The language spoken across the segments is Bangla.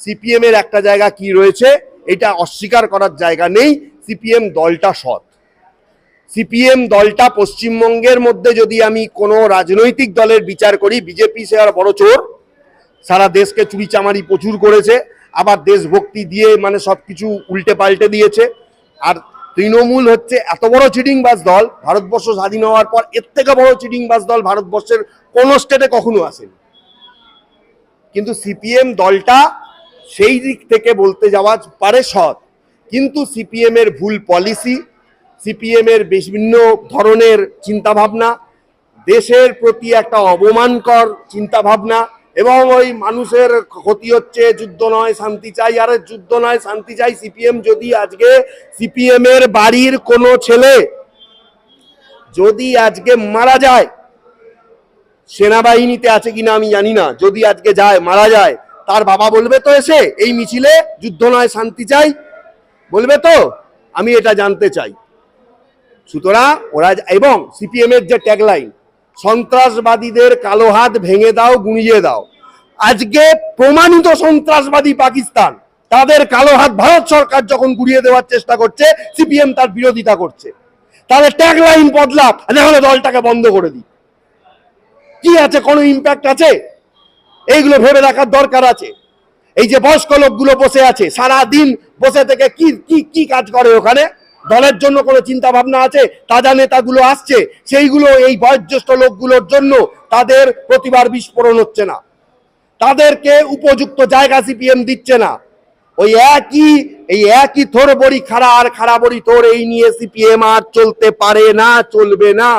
সিপিএম এর একটা জায়গা কি রয়েছে, এটা অস্বীকার করার জায়গা নেই, সিপিএম দলটা সৎ। সিপিএম দলটা পশ্চিমবঙ্গের মধ্যে যদি আমি কোনো রাজনৈতিক দলের বিচার করি, বিজেপি সে আর বড় চোর। সারা দেশকে চুরিচামারি প্রচুর করেছে, আবার দেশভক্তি দিয়ে মানে সব কিছু উল্টে পাল্টে দিয়েছে। আর তৃণমূল হচ্ছে এত বড় চিটিংবাজ দল, ভারতবর্ষ স্বাধীন হওয়ার পর এর থেকে বড় চিটিংবাজ দল ভারতবর্ষের কোনো স্টেটে কখনো আসেনি। কিন্তু সিপিএম দলটা সেই দিক থেকে বলতে যাওয়া পারে সৎ। কিন্তু সিপিএম এর ভুল পলিসি সিপিএম এর বিভিন্ন ধরনের চিন্তাভাবনা, দেশের প্রতি একটা অবমানকর চিন্তাভাবনা এবং ওই মানুষের ক্ষতি হচ্ছে, যুদ্ধ নয়, শান্তি চাই, আরে যুদ্ধ নয়, শান্তি চাই সিপিএম। যদি আজকে সিপিএম এর বাড়ির কোনো ছেলে যদি আজকে মারা যায়, সেনাবাহিনীতে আছে কিনা আমি জানি না। যদি আজকে যায়, মারা যায় তার বাবা বলবে তো এসে, এই মিছিলে যুদ্ধ নয়, শান্তি চাই। বলবে তো, আমি এটা জানতে চাই। সুতরাং ওরা এবং সিপিএম এর যে ট্যাগলাইন সন্ত্রাসবাদীদের কালো হাত ভেঙে দাও, গুঁড়িয়ে দাও। আজকে প্রমাণিত সন্ত্রাসবাদী পাকিস্তান, তাদের কালো হাত ভারত সরকার যখন গুড়িয়ে দেওয়ার চেষ্টা করছে, সিপিএম তার বিরোধিতা করছে। তাদের ট্যাগলাইন বদলাপ নাহলে দলটাকে বন্ধ করে দিই কি আছে, কোনো ইম্প্যাক্ট আছে? এইগুলো ভেবে রাখার দরকার আছে। এই যে বয়স্ক লোকগুলো বসে আছে সারা দিন বসে থেকে কি কি কি কাজ করে ওখানে? দলের জন্য কোনো চিন্তা ভাবনা আছে? তাজা নেতাগুলো আসছে, সেইগুলো এই বয়োজ্যেষ্ঠ লোকগুলোর জন্য তাদের প্রতিবার বিস্ফোরণ হচ্ছে না। তাদেরকে উপযুক্ত জায়গা সিপিএম দিচ্ছে না। ওই একই, এই একই থোর বড়ি খাড়া আর খাড়া বড়ি থোর এই নিয়ে সিপিএম আর চলতে পারে না, চলবে না।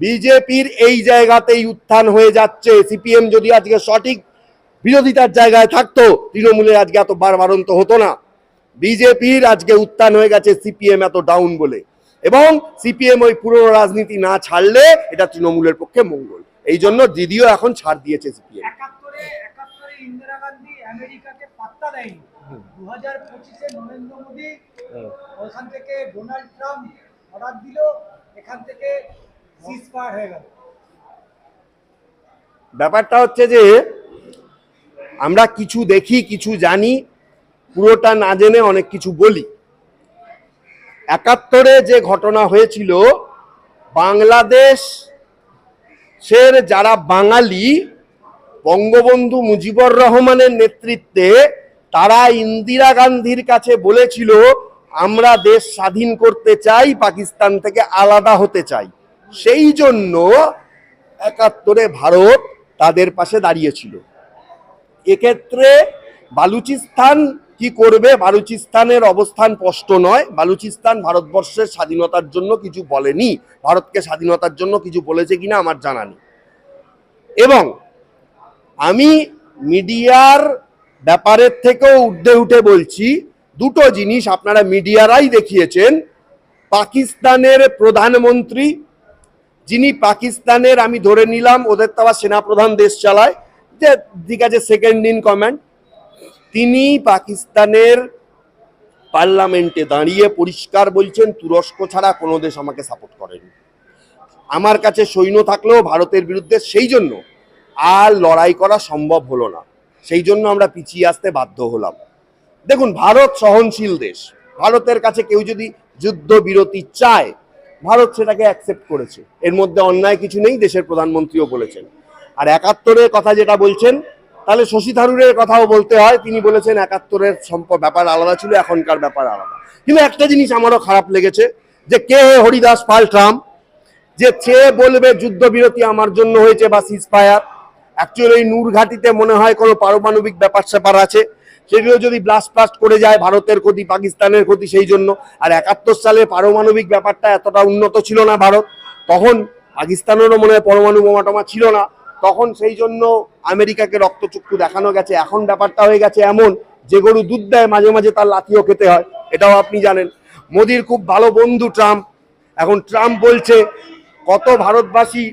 বিজেপির এই জায়গাতেই উত্থান হয়ে যাচ্ছে। সিপিএম যদি আজকে সঠিক বিরোধিতার জায়গায় থাকতো তৃণমূলের আজকে এত বারবারন্ত হতো না। বিজেপির আজকে উত্থান হয়ে গেছে সিপিএম এত ডাউন বলে। এবং সিপিএম ওই পুরনো রাজনীতি না ছাড়লে এটা তৃণমূলের পক্ষে মঙ্গল। এই জন্য দিদিও এখন ছাড় দিয়েছে সিপিএম। ইন্দিরা গান্ধী আমেরিকাকে পাত্তা দেয়নি। দু হাজার পঁচিশে নরেন্দ্র মোদী ওখান থেকে ডোনাল্ড ট্রাম্প অর্ডার দিল এখান থেকে ব্যাপারটা হচ্ছে যে, আমরা কিছু দেখি, কিছু জানি, পুরোটা না জেনে অনেক কিছু বলি। একাত্তরে যে ঘটনা হয়েছিল, বাংলাদেশ সের যারা বাঙালি, বঙ্গবন্ধু মুজিবুর রহমানের নেতৃত্বে, তারা ইন্দিরা গান্ধীর কাছে বলেছিল, আমরা দেশ স্বাধীন করতে চাই, পাকিস্তান থেকে আলাদা হতে চাই। সেই জন্য একাত্তরে ভারত তাদের পাশে দাঁড়িয়েছিল। এক্ষেত্রে বালুচিস্তান কি করবে? বালুচিস্তানের অবস্থান স্পষ্ট নয়। বালুচিস্তান ভারতবর্ষের স্বাধীনতার জন্য কিছু বলেনি। ভারতকে স্বাধীনতার জন্য কিছু বলেছে কিনা আমার জানা নেই। এবং আমি মিডিয়ার ব্যাপারের থেকেও উর্ধে উঠে বলছি, দুটো জিনিস আপনারা মিডিয়ারাই দেখিয়েছেন। পাকিস্তানের প্রধানমন্ত্রী যিনি পাকিস্তানের, আমি ধরে নিলাম, ওদের তো আবার সেনাপ্রধান দেশ চালায়, যে ঠিক আছে সেকেন্ড ইন কমান্ড তিনি পাকিস্তানের পার্লামেন্টে দাঁড়িয়ে পরিষ্কার বলছেন, তুরস্ক ছাড়া কোনো দেশ আমাকে সাপোর্ট করেনি। আমার কাছে সৈন্য থাকলেও ভারতের বিরুদ্ধে সেই জন্য আর লড়াই করা সম্ভব হলো না। সেই জন্য আমরা পিছিয়ে আসতে বাধ্য হলাম। দেখুন, ভারত সহনশীল দেশ। ভারতের কাছে কেউ যদি যুদ্ধ বিরতি চায় ভারত সেটাকে অ্যাকসেপ্ট করেছে। এর মধ্যে অন্যায় কিছু নেই, দেশের প্রধানমন্ত্রীও বলেছেন। আর একাত্তরের কথা যেটা বলছেন, তাহলে শশী থারুরের কথাও বলতে হয়। তিনি বলেছেন একাত্তরের সম্প ব্যাপার আলাদা ছিল, এখনকার ব্যাপার আলাদা। কিন্তু একটা জিনিস আমারও খারাপ লেগেছে, যে কে হরিদাস পাল ট্রাম্প? যে সে বলবে যুদ্ধবিরতি আমার জন্য হয়েছে বা সিজফায়ার অ্যাকচুয়ালি এই নূরঘাটিতে মনে হয় কোনো পারমাণবিক ব্যাপার স্যাপার আছে। সেগুলো যদি ব্লাস্ট ব্লাস্ট করে যায় ভারতের ক্ষতি, পাকিস্তানের ক্ষতি সেই জন্য। আর একাত্তর সালে পারমাণবিক ব্যাপারটা এতটা উন্নত ছিল না ভারত, তখন পাকিস্তানেরও মনে হয় পরমাণু বোমা টমা ছিল না। তখন সেই জন্য আমেরিকাকে রক্তচক্ষু দেখানো গেছে। এখন ব্যাপারটা হয়ে গেছে এমন যে গরু দুধ দেয়, মাঝে মাঝে তার লাথিও খেতে হয়। এটাও আপনি জানেন। মোদির খুব ভালো বন্ধু ট্রাম্প। এখন ট্রাম্প বলছে, কত ভারতবাসী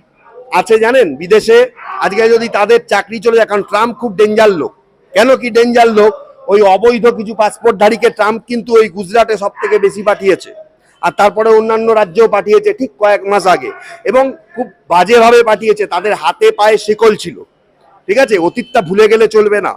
আছে জানেন বিদেশে? আজকে যদি তাদের চাকরি চলে যায়, কারণ ট্রাম্প খুব ডেঞ্জার লোক। কেন কি ডেঞ্জার লোক? ওই অবৈধ কিছু পাসপোর্টধারীকে ট্রাম্প কিন্তু ওই গুজরাটে সব থেকে বেশি পাঠিয়েছে। আর তারপরে অন্যান্য রাজ্যেও পাঠিয়েছে ঠিক কয়েক মাস আগে। এবং খুব বাজেভাবে পাঠিয়েছে, তাদের হাতে পায়ে শিকল ছিল। ঠিক আছে? অতীতটা ভুলে গেলে চলবে না।